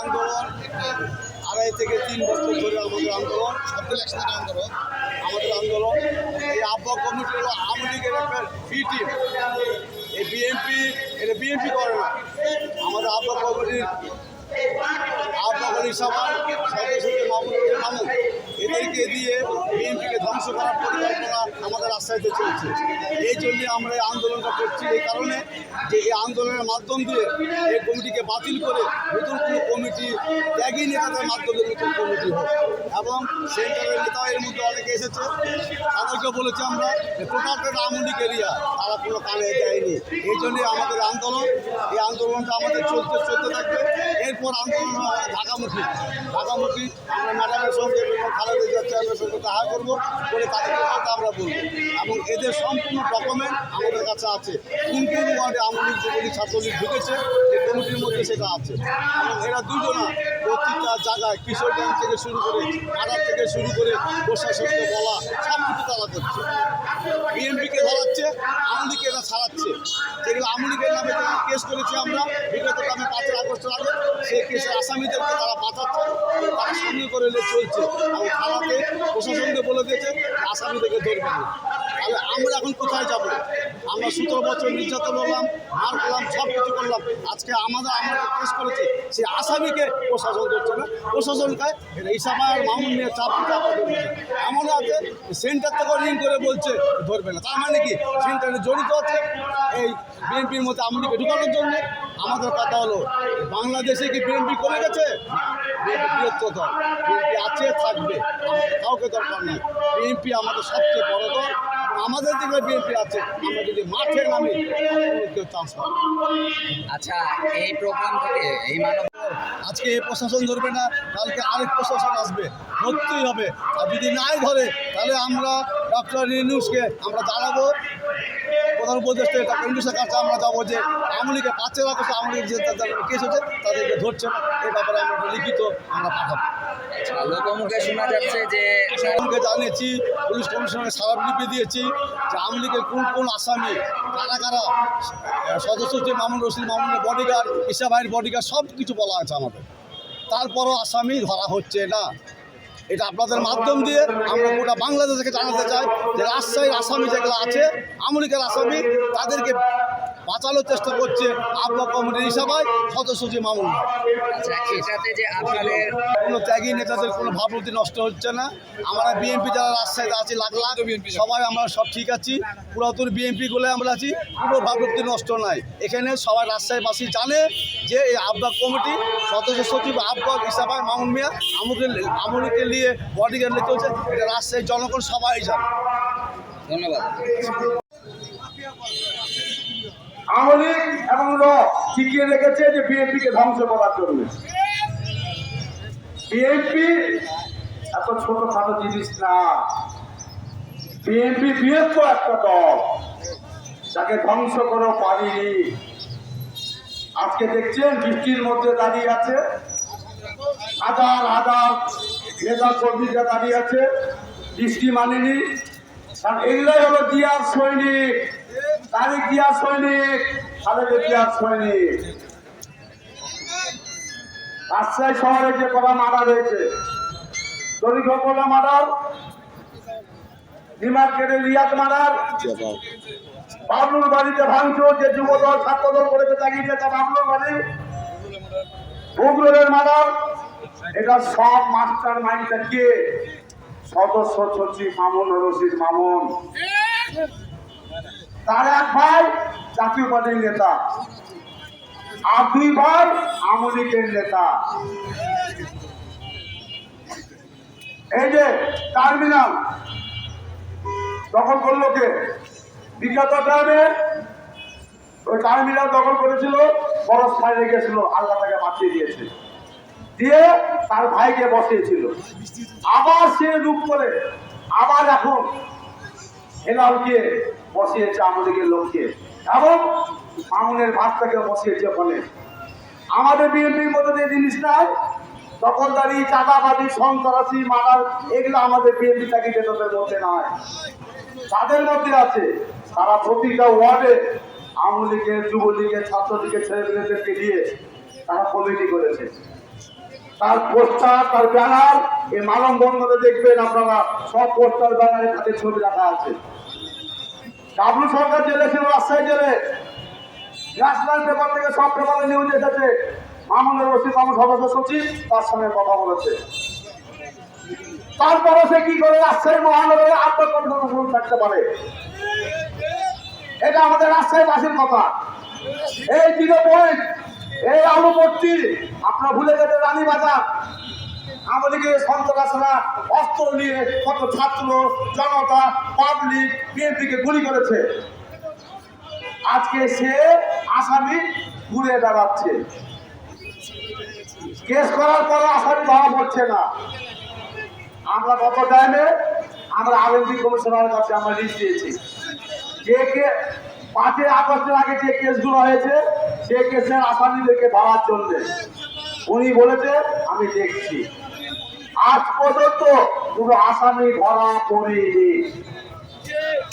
আন্দোলন আড়াই থেকে তিন বছর ধরে আমাদের আন্দোলন সবগুলো একসাথে আন্দোলন, আমাদের আন্দোলন। এই আবহাওয়া কমিটি হলো আওয়ামী লীগের একটা ফি টিম। এই বিএনপি, এটা বিএনপি করে না। আমাদের আবহাওয়া কমিটির আবহাওয়া হিসাবে সদস্যকে মামুন মামুন এদেরকে দিয়ে বিএনপিকে ধ্বংস করার পরিকল্পনা আমাদের রাস্তায় চলছে। এই জন্য আমরা এই আন্দোলনটা করছি। এই কারণে যে এই আন্দোলনের মাধ্যম দিয়ে এই কমিটিকে বাতিল করে নতুন কোনো কমিটি, ত্যাগী নেতাদের মাধ্যমে নতুন কমিটি হোক এবং সেন্টারের এর মধ্যে অনেকে এসেছে। তাদেরকে বলেছি আমরা টোটালটা আমলিক এরিয়া তারা কোনো কানে দেয়নি এই জন্যে আমাদের আন্দোলন। এই আন্দোলনটা আমাদের চলতে চলতে থাকবে। এরপর আন্দোলন ঢাকামুখী। ঢাকামুখী আমরা ম্যাডামের সঙ্গে খালেদা জিয়া চেয়ারম্যানের সঙ্গে দেখা করব, করে তাদেরকে কথা আমরা বলব। এবং এদের সম্পূর্ণ ডকুমেন্ট আমাদের কাছে আছে। কোন কোন ওয়ার্ডে আমলিক যুবলীগ, ছাত্রলীগ ঢুকেছে। কমিটির মধ্যে সেটা আছে। এবং এরা দুজনা প্রত্যেকটা জায়গায় কিশোর ড্যাম থেকে শুরু করে আড়ার থেকে শুরু করে প্রশাসনকে বলা, সব কিছু তারা করছে। বিএনপিকে ধরাচ্ছে আমলিকে এরা ছাড়াচ্ছে। যেগুলো আমলিকের নামে কেস করেছি আমরা, বিগত নামে পাঁচই আগস্ট আগে, সেই কেসের আসামিদেরকে তারা বাঁচাচ্ছে, তারা সঙ্গে করে চলছে। এবং থানাতে প্রশাসনকে বলে দিয়েছে, আসামিদেরকে ধরবেন তাহলে আমরা এখন কোথায় যাব? আমরা সতেরো বছর নির্যাতন হলাম, মার করলাম সব কিছু করলাম। আজকে আমাদের আমরা কেস করেছে সেই আসামিকে প্রশাসন করছে না। প্রশাসনকে ইসামা আর মামুন নিয়ে চাপ এমন আছে সেন্টার থেকে রিং করে বলছে, ধরবে না। তার মানে কি? সেন্টারে জড়িত আছে, এই বিএনপির মধ্যে আমলিকে ঢুকানোর জন্য। আমাদের কথা হলো, বাংলাদেশে কি বিএনপি কমে গেছে? আছে, থাকবে। কাউকে দরকার নেই। বিএনপি আমাদের সবচেয়ে বড় দল। আমাদের যেগুলো বিএনপি আছে আমরা যদি মাঠে নামি কেউ চান্স পাবো। আচ্ছা এই প্রোগ্রাম থেকে এই মানব আজকে এই প্রশাসন ধরবে না কালকে আরেক প্রশাসন আসবে ধরতেই হবে। আর যদি নাই ধরে তাহলে আমরা ডক্টর রিনুসকে আমরা জানাব প্রধান উপদেষ্টা ডক্টর ইউনুসের কাছে আমরা যাব যে আমলিকে পাঁচের আগস্ট আমলিকে যে কেস হচ্ছে তাদেরকে ধরছে এই ব্যাপারে আমরা লিখিত আমরা পাঠাবো। আচ্ছা, লোকমুখে শোনা যাচ্ছে যে আমাকে জানিয়েছি পুলিশ কমিশনারের স্মারকলিপি দিয়েছি যে আমলিগের কোন কোন আসামি কারা কারা সদস্য যে মামুন রশিদ মামুনের বডিগার্ড ইসা ভাইয়ের বডিগার্ড সব কিছু বলা আছে আমাদের। তারপরও আসামি ধরা হচ্ছে না। এটা আপনাদের মাধ্যম দিয়ে আমরা গোটা বাংলাদেশকে জানাতে চাই যে রাজশাহীর আসামি যেগুলো আছে, আমলিকের আসামি, তাদেরকে বাঁচানোর চেষ্টা করছে আবহাওয়া কমিটির হিসাবায় সদস্য যে মামুন। আচ্ছা এটাতে যে আপনাদের কোনো ত্যাগী নেতাদের কোনো ভাবমূর্তি নষ্ট হচ্ছে না। আমরা বিএনপি যারা রাজশাহীতে আছি লাখ লাখ সবাই আমরা সব ঠিক আছি। পুরাতন বিএনপি গুলো আমরা আছি কোনো ভাবমূর্তি নষ্ট নাই। এখানে সবাই রাজশাহীবাসী জানে যে এই আবগাব কমিটি সদস্য সচিব আবগাব হিসাবে মামুন মিয়া আমুকে আমুলকে নিয়ে বডিগার্ড নিয়ে চলছে। এটা রাজশাহীর জনগণ সবাই জানে। ধন্যবাদ। আওয়ামী লীগ এবং র টিকিয়ে রেখেছে যে বিএনপিকে ধ্বংস করার জন্য। বিএনপি এত ছোটখাটো জিনিস না। বিএনপি বৃহত্তর একটা দল। যাকে ধ্বংস করেও পারিনি। আজকে দেখছেন বৃষ্টির মধ্যে দাঁড়িয়ে আছে। হাজার হাজার নেতা কর্মীরা দাঁড়িয়ে আছে। বৃষ্টি মানেনি। কারণ এগুলোই হলো দিয়ার সৈনিক। তারিখ দিয়ার সৈনিক, খালেদা দিয়ার সৈনিক। রাজশাহী শহরে যে কটা মারা রয়েছে শরীফ কটা মারার নিমার্কেটের রিয়াদ মারার বাবলুর বাড়িতে ভাঙচুর, যে যুবদল, ছাত্রদল করেছে তাগিয়ে তা বাবলুর বাড়ি? বগুড়ের মারার এটা সব মাস্টার মাইন্ডটা কে? সদস্য সচিব মামুন রশিদ মামুন। তার এক ভাই জাতীয় পার্টির নেতা। দুই ভাই আমলিকের নেতা। এই যে টার্মিনাল দখল করল কে? বিগত টাইমে ওই টার্মিনাল দখল করেছিল, বরফ ফাইলে গেছিল আল্লাহ তাকে বাঁচিয়ে দিয়েছে। দিয়ে তার ভাইকে বসিয়েছিল। আবার সে রূপ করে, আবার এখন হেলালকে বসিয়েছে আমাদেরকে লোককে। এবং মামুনের ভাতটাকে বসিয়েছে ফলে আমাদের বিএনপির মধ্যে যে জিনিসটা, দখলদারি চাঁদাবাদী সন্ত্রাসী মারার এগুলো আমাদের বিএনপি থাকি চাকরিদের মধ্যে নয়, তাদের মধ্যে আছে। তারা প্রতিটা ওয়ার্ডে আওয়ামী লীগের, যুবলীগের, ছাত্রলীগের ছেলেমেয়েদেরকে দিয়ে তারা কমিটি করেছে। তার পোস্টার, তার ব্যানার, এই মানববন্ধনে দেখবেন আপনারা সব পোস্টার ব্যানারে তাদের ছবি রাখা আছে। ডাবলু সরকার জেলে ছিল, রাজশাহী জেলে। ন্যাশনাল পেপার থেকে সব পেপারে নিউজ এসেছে। মামুনের রশিদ মামুন সদস্য সচিব, তার সঙ্গে কথা বলেছে। তারপরে সে কি করে, রাজশাহী মহানগরে আত্মকন্ঠন থাকতে পারে? এটা আমাদের রাজশাহীবাসীর কথা। এই জিরো পয়েন্ট এই আলু ভর্তি আপনারা ভুলে গেছে রানীবাজার। আমাদেরকে সন্ত্রাসরা অস্ত্র নিয়ে কত ছাত্র জনতা পাবলিক বিএনপিকে গুলি করেছে। আজকে সে আসামি ঘুরে দাঁড়াচ্ছে কেস করার পরে আসামি ধরা পড়ছে না। আমরা গত টাইমে আমরা আরএমপি কমিশনারের কাছে আমরা লিস্ট দিয়েছি যে কে পাঁচই আগস্টের আগে যে কেসগুলো হয়েছে, সেই কেসের আসামিদেরকে ধরার জন্য। উনি বলেছে, আমি দেখছি। আজ পর্যন্ত কোনো আসামি ধরা পড়েনি।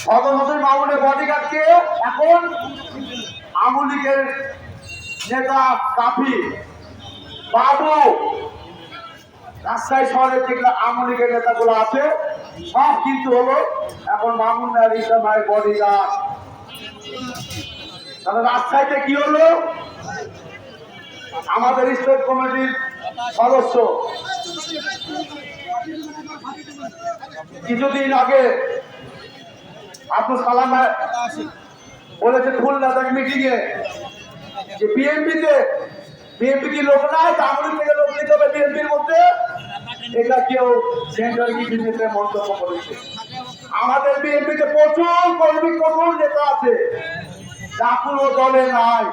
সদস্য মামুনের বডিগার্ডকে এখন আমলিগের নেতা কাফি, বাবু, রাজশাহী শহরে যেগুলো আওয়ামী লীগের নেতাগুলো আছে, সব কিন্তু হলো এখন মামুনার ইসলামের বডিগার্ড তাহলে রাজশাহীতে কি হলো? আমাদের স্টেট কমিটির সদস্য কিছুদিন আগে আব্দুল ভাই বলেছে খুলনা তার মিটিংয়ে যে বিএনপিতে বিএনপি কি লোক নাই? তামিল থেকে লোক নিতে হবে বিএনপির মধ্যে। এটা কেউ সেন্ট্রাল বিজেপিতে মন্তব্য করেছে। আমাদের বিএনপিতে প্রচুর কর্মী কঠোর নেতা আছে। যা কোনো দলে নাই।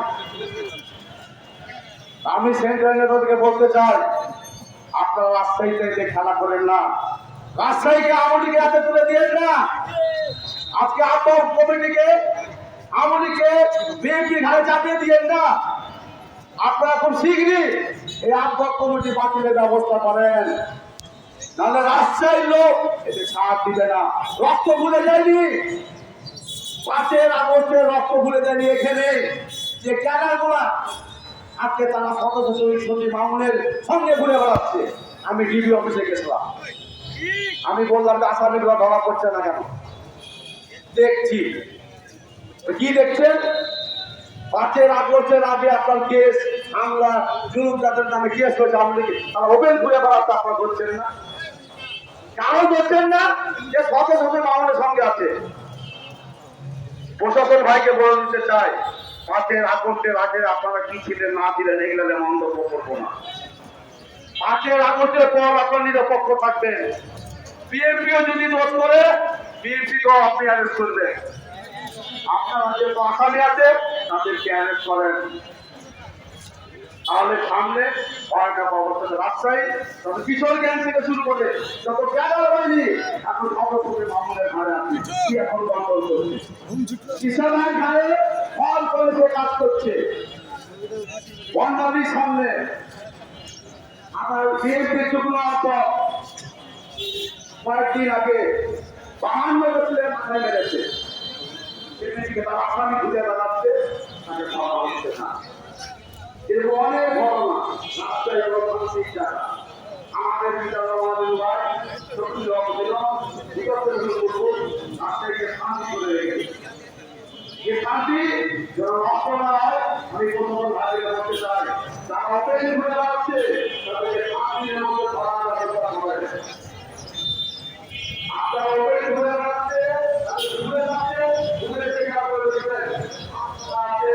আমি সেন্ট্রাল নেতাদেরকে বলতে চাই আপনারা রাজশাহীতে যে খেলা করেন না। রাজশাহীকে আমলিকে হাতে তুলে দিয়ে না। আজকে আপনার কমিটিকে, আমলিকে বিএনপি ঘাড়ে চাপিয়ে দিয়েন না। আপনারা খুব শীঘ্রই এই আব্দক কমিটি বাতিলের ব্যবস্থা করেন। নাহলে রাজশাহীর লোক এতে সাথ দিবে না। রক্ত ভুলে যায়নি। পাঁচের আগস্টের রক্ত ভুলে যায়নি এখানে। যে ক্যাডারগুলা আজকে তারা সচিব সচিব মামুনের সঙ্গে ঘুরে বেড়াচ্ছে। আমি ডিবি অফিসে গেছিলাম। আমি বললাম যে আসামিগুলো ধরা পড়ছে না কেন? দেখছি। কি দেখছেন? পাঁচের আগস্টের আগে আপনার কেস হামলা জুলুম নামে কেস হয়েছে আপনি তারা ওপেন ঘুরে বেড়াতে আপনার করছেন না? কারণ করছেন না যে শত শত মামলার সঙ্গে আছে। প্রশাসন ভাইকে বলে দিতে চাই পাঁচের আগস্টের আগে আপনারা কি ছিলেন, না ছিলেন, এগুলো মন্তব্য করব না। পাঁচের আগস্টের পর আপনার নিরপেক্ষ থাকবেন। বিএনপিও যদি দোষ করে, বিএনপিকেও আপনি অ্যারেস্ট করবেন। আপনার যে আসামি আছে, তাদেরকে অ্যারেস্ট করেন। তাহলে সামনে ভয়টা অবস্থা রাজশাহী, তবে কিশোর জ্ঞান থেকে শুরু করে যত ক্যাডার হয়নি এখন সর্বপ্রথমে মামুনের ঘরে আছে কি এখন দখল করছে কিশোরের ঘরে ফল করে সে কাজ করছে। বন্ডারির সামনে। আমার বিএনপির যুগ্ম কয়েকদিন আগে বাহান্ন বছরের মাথায় মেরেছে। শান্তি যেন রক্ত না হয় আমি কোনো ভাগে বলতে চাই তারা অপেক্ষা করে যাচ্ছে তাদেরকে শান্তির মধ্যে ধরার ব্যবস্থা করে আপনারা অপেক্ষা করে যাচ্ছে তাদের ঘুরে যাচ্ছে ঘুরে থেকে আপনারা দেখবেন আপনারা আছে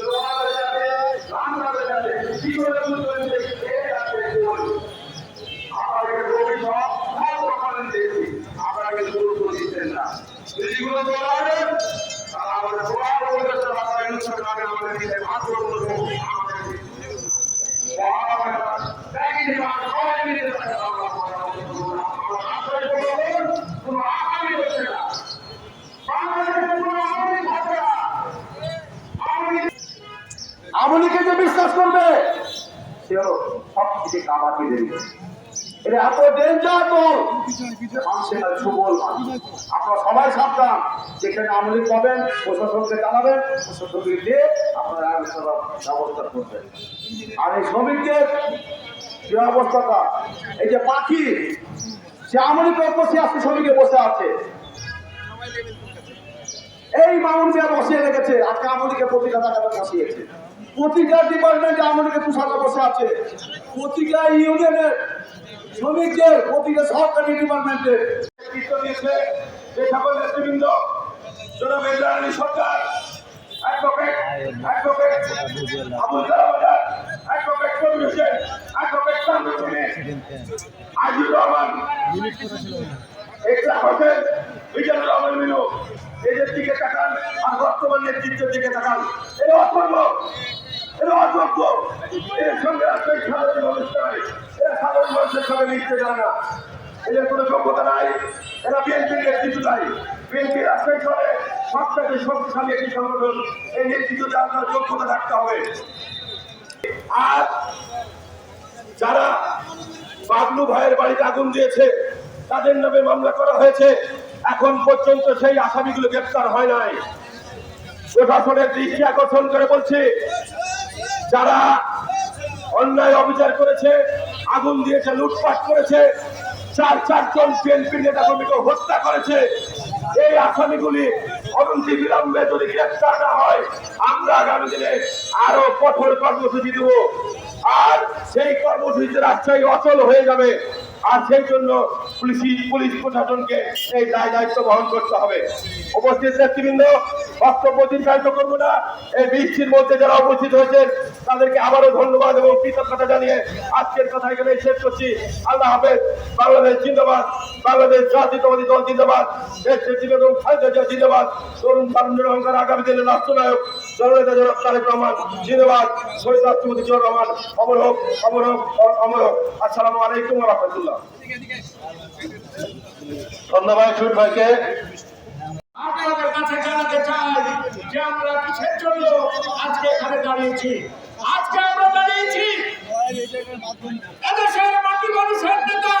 লোহারে যাবে রামরাবে যাবে কি করে বুঝবেন যে কে আছে কোন আপনাদের রবি সব সব রকমের দেখি আপনাকে গুরুত্ব দিচ্ছেন না যেগুলো দৌড়াবে তারা আমাদের দোয়া করবে তারা ইনশাল করে আমাদের দিকে ভাগ করবে আমাদের এটা এত ডেঞ্জার সবাই যেখানে পাবেন ব্যবস্থা করবেন। আর এই যে অবস্থাটা, এই যে পাখি, সে আমলি বসে আছে শ্রমিকে বসে আছে? এই মামুনকে বসিয়ে রেখেছে। আজকে আমলিকে প্রতিটা টাকাটা বসিয়েছে। প্রতিটা ডিপার্টমেন্টে আমলিকে তুষারটা বসে আছে। প্রতিটা ইউনিয়নের শ্রমিকদের প্রতিটা সরকারি ডিপার্টমেন্টে আলী সরকার এদের দিকে তাকান, আর বর্তমান নেতৃত্বের দিকে তাকান। এরা অথর্ব এরা সঙ্গে আসলে সাধারণ মানুষ সাধারণ মানুষের সঙ্গে মিশতে জানে না। এদের কোনো যোগ্যতা নাই। এরা বিএনপির নেতৃত্ব নাই বিএনপি রাষ্ট্রের চলে। সবথেকে শক্তিশালী একটি সংগঠন। এই নেতৃত্বতে আপনার যোগ্যতা থাকতে হবে। আর যারা বাবলু ভাইয়ের বাড়িতে আগুন দিয়েছে, তাদের নামে মামলা করা হয়েছে। এখন পর্যন্ত সেই আসামিগুলো গ্রেপ্তার হয় নাই। প্রশাসনের দৃষ্টি আকর্ষণ করে বলছে যারা অন্যায় অবিচার করেছে, আগুন দিয়েছে লুটপাট করেছে, চার চারজন বিএনপি নেতা কর্মীকে হত্যা করেছে, এই আসামিগুলি অনন্তি বিলম্বে যদি গ্রেপ্তার না হয়, আমরা আগামী দিনে আরও কঠোর কর্মসূচি দেব। আর সেই কর্মসূচিতে রাজশাহী অচল হয়ে যাবে। আর সেই জন্য পুলিশ পুলিশ প্রশাসনকে এই দায় দায়িত্ব বহন করতে হবে। উপস্থিত নেতৃবৃন্দ বক্তব্য দীর্ঘায়িত করব না। এই বৃষ্টির মধ্যে যারা উপস্থিত হয়েছেন তাদেরকে আবারও ধন্যবাদ এবং কৃতজ্ঞতা জানিয়ে আজকের কথা এখানে শেষ করছি। আল্লাহ হাফেজ বাংলাদেশ জিন্দাবাদ বাংলাদেশ জাতীয়তাবাদী দল জিন্দাবাদ দেশ নেত্রী বেগম খালেদা জিয়া জিন্দাবাদ তরুণ তারুণের অহংকার আগামী দিনের রাষ্ট্রনায়ক জননেতা জনক তারেক রহমান জিন্দাবাদ শহীদ রাষ্ট্রপতি জিয়াউর রহমান অমর হোক অমর হোক অমর হোক। আসসালামু আলাইকুম রহমতুল্লাহ। ধন্যবাদ সুর ভাইকে আপনাদের কাছে জানাতে চাই যে আমরা কিসের জন্য আজকে এখানে দাঁড়িয়েছি? আজকে আমরা দাঁড়িয়েছি এদেশের মাটি মানুষের নেতা,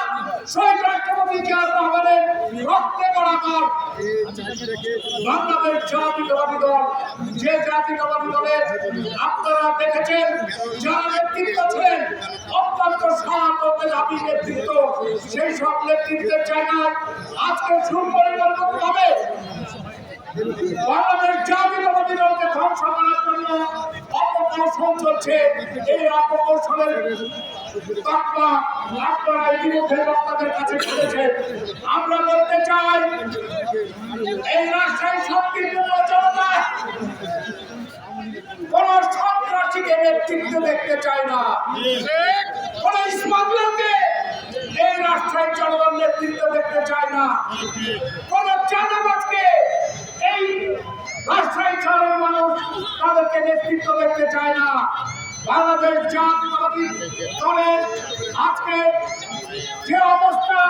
শহীদ রাষ্ট্রপতি রহমানের রক্তে বরাবর বাংলাদেশ জাতীয়তাবাদী দল, যে জাতীয়তাবাদী দলের আপনারা দেখেছেন, যারা নেতৃত্ব ছিলেন, অত্যন্ত সৎ ও নেতৃত্ব, সেই সব নেতৃত্বের জায়গায় আজকে সুপরিকল্পিত হবে বাংলাদেশ জাতীয়তাবাদী দলকে ধ্বংস করার জন্য অপকৌশল চলছে। এই অপকৌশলের তকমা আপনারা ইতিমধ্যে বক্তাদের কাছে শুনেছেন আমরা বলতে চাই, এই রাজশাহী সংকীর্ণ জনতা কোন সন্ত্রাসীকে নেতৃত্ব দেখতে চায় না। কোন স্মাগলারকে এই রাষ্ট্রের জনগণ নেতৃত্ব দেখতে চায় না। কোন চাঁদাবাজকে এই রাষ্ট্রের সাধারণ মানুষ তাদেরকে নেতৃত্ব দেখতে চায় না। বাংলাদেশ জাতীয়তাবাদী দলের আজকে যে অবস্থা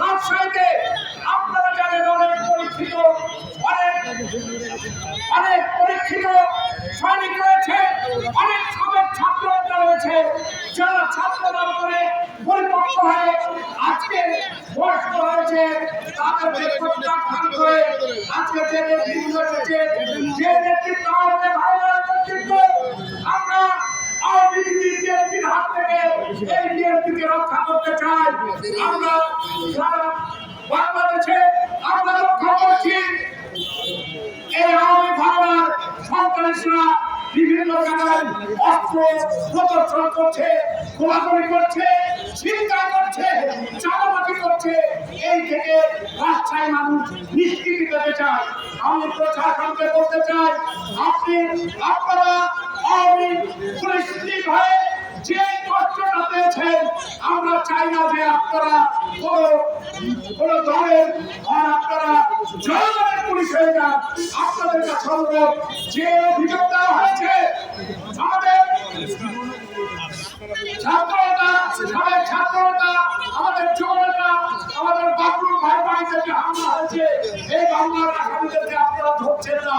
রাজশাহীতে, আপনারা জানেন অনেক পরীক্ষিত, অনেক অনেক পরীক্ষিত সৈনিক রয়েছে, অনেক সাবেক ছাত্র রয়েছে, যারা ছাত্র দল করে পরিপক্ক হয়ে বয়স্ক হয়েছে। তাদেরকে প্রত্যাখ্যান করে আজকে যে নেতৃত্ব রয়েছে যে নেতৃত্ব আমাদের ভাইয়ের নেতৃত্ব, আমরা আওয়ামী থেকে রক্ষা করতে চাই। আমরা সারা বাংলাদেশে আমরা রক্ষা করছি, এই আওয়ামী ভাবনার বিভিন্ন জায়গায় অস্ত্র প্রদর্শন করছে গোলাগুলি করছে। চিন্তা করছে চালাবাজি করছে। এই থেকে রাজশাহী মানুষ নিষ্কৃতি পেতে চায়। আমি প্রশাসনকে বলতে চাই। আপনি, আপনারা আওয়ামী হয়ে যে কষ্টটা পেয়েছেন, আমরা চাই না যে আপনারা কোন কোন দলের আর আপনারা জনগণের পুলিশ হয়ে যান। আপনাদের কাছে যে অভিযোগ দেওয়া হয়েছে, আমাদের ছাত্রতা সাবেক ছাত্রতা, আমাদের যুবনেতা, আমাদের বাবুর ভাই হামলা হয়েছে, এই বাংলার আসামিদেরকে আপনারা ধরছেন না।